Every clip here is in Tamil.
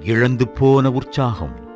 இழந்து போன உற்சாகம்.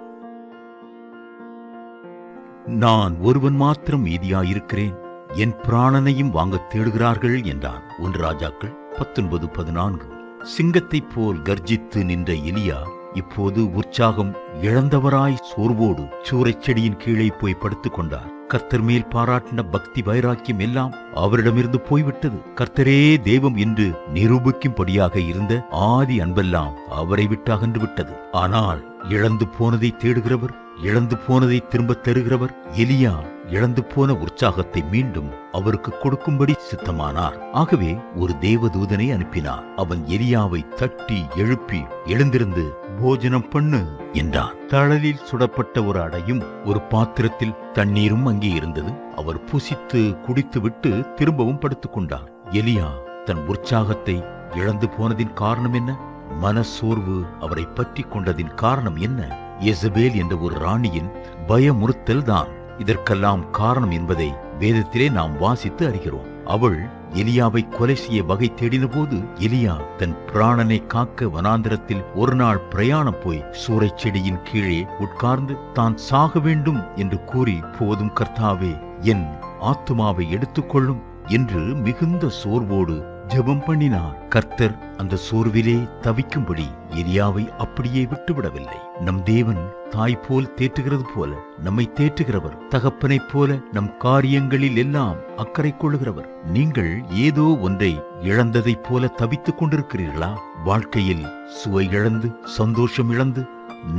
நான் ஒருவன் மாத்திரம் மீதியாயிருக்கிறேன். என் பிராணனையும் வாங்க தேடுகிறார்கள் என்றான். ஒன்று ராஜாக்கள் பத்தொன்பது பதினான்கு. சிங்கத்தைப் போல் கர்ஜித்து நின்ற எலியா இப்போது உற்சாகம் இழந்தவராய் சோர்வோடு சூறைச் செடியின் கீழே போய் படுத்துக் கொண்டார். கர்த்தர் மேல் பாராட்டின பக்தி வைராக்கியம் எல்லாம் அவரிடமிருந்து போய்விட்டது. கர்த்தரே தெய்வம் என்று நிரூபிக்கும்படியாக இருந்த ஆதி அன்பெல்லாம் அவரை விட்டு அகன்று விட்டது. ஆனால் இழந்து போனதை தேடுகிறவர் இழந்து போனதை திரும்பத் தருகிறவர் எலியா இழந்து போன உற்சாகத்தை மீண்டும் அவருக்கு கொடுக்கும்படி சித்தமானார். ஆகவே ஒரு தேவதூதனை அனுப்பினார். அவன் எலியாவை தட்டி எழுப்பி எழுந்திருந்து போஜனம் பண்ணு என்றான். தழலில் சுடப்பட்ட ஒரு அடையும் ஒரு பாத்திரத்தில் தண்ணீரும் அங்கே இருந்தது. அவர் புசித்து குடித்துவிட்டு திரும்பவும் படுத்துக் கொண்டார். எலியா தன் உற்சாகத்தை இழந்து போனதின் காரணம் என்ன? மனசோர்வு அவரை பற்றி கொண்டதின் காரணம் என்ன? எசபேல் என்ற ஒரு ராணியின் பயமுறுத்தல் தான் இதற்கெல்லாம் காரணம் என்பதை வேதத்திலே நாம் வாசித்து அறிகிறோம். அவள் எலியாவை கொலை செய்ய வகை தேடின போது எலியா தன் பிராணனை காக்க வனாந்திரத்தில் ஒரு நாள் பிரயாணம் போய் சூறைச் செடியின் கீழே உட்கார்ந்து தான் சாக வேண்டும் என்று கூறி போதும் கர்த்தாவே என் ஆத்துமாவை எடுத்துக்கொள்ளும் என்று மிகுந்த சோர்வோடு ஜெபம் பண்ணினார். கர்த்தர் அந்த சோர்விலே தவிக்கும்படி எரியாவை அப்படியே விட்டுவிடவில்லை. நம் தேவன் தாய் போல் தேற்றுகிறது போல நம்மை தேற்றுகிறவர் தகப்பனைப் போல நம் காரியங்களில் எல்லாம் அக்கறை கொள்ளுகிறவர். நீங்கள் ஏதோ ஒன்றை இழந்ததைப் போல தவித்துக் கொண்டிருக்கிறீர்களா? வாழ்க்கையில் சுவை இழந்து சந்தோஷம் இழந்து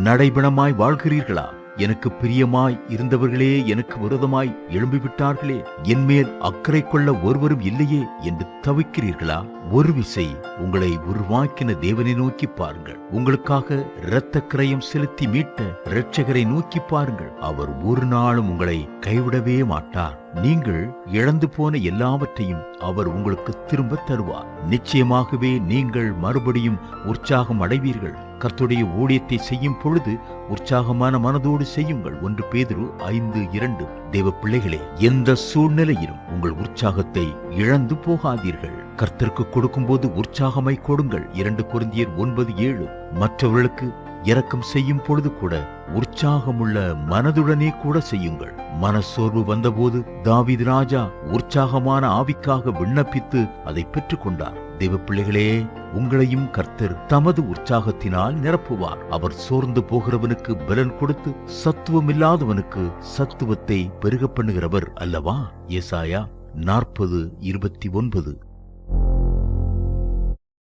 நடைபணமாய் வாழ்கிறீர்களா? எனக்கு பிரியமாய் இருந்தவர்களே எனக்கு விரோதமாய் எழும்பிவிட்டார்களே என்மேல் அக்கறை கொள்ள ஒருவரும் இல்லையே என்று தவிக்கிறீர்களா? ஒரு விசை உங்களை உருவாக்கின தேவனை நோக்கி பாருங்கள். உங்களுக்காக இரத்த கிரயம் செலுத்தி மீட்ட இரட்சகரை நோக்கி பாருங்கள். அவர் ஒரு நாளும் உங்களை கைவிடவே மாட்டார். நீங்கள் இழந்து போன எல்லாவற்றையும் அவர் உங்களுக்கு திரும்ப தருவார். நிச்சயமாகவே நீங்கள் மறுபடியும் உற்சாகம் அடைவீர்கள். கர்த்துடைய ஊழியத்தை செய்யும் பொழுது உற்சாகமான மனதோடு செய்யுங்கள். ஒன்று பேதுரு ஐந்து இரண்டு. தேவ பிள்ளைகளே எந்த சூழ்நிலையிலும் உங்கள் உற்சாகத்தை இழந்து போகாதீர்கள். கர்த்தருக்கு கொடுக்கும்போது உற்சாகமாய் கொடுங்கள். இரண்டு குருந்தியர் ஒன்பது ஏழு. மற்றவர்களுக்கு இரக்கம் செய்யும் பொழுது கூட உற்சாகமுள்ள மனதுடனே கூட செய்யுங்கள். மனசோர்வு வந்தபோது தாவித் ராஜா உற்சாகமான ஆவிக்காக விண்ணப்பித்து அதை பெற்றுக்கொண்டார். தேவ பிள்ளைகளே உங்களையும் கர்த்தர் தமது உற்சாகத்தினால் நிரப்புவார். அவர் சோர்ந்து போகிறவனுக்கு பலன் கொடுத்து சத்துவமில்லாதவனுக்கு சத்துவத்தை பெருக பண்ணுகிறவர் அல்லவா? ஏசாயா நாற்பது இருபத்தி ஒன்பது.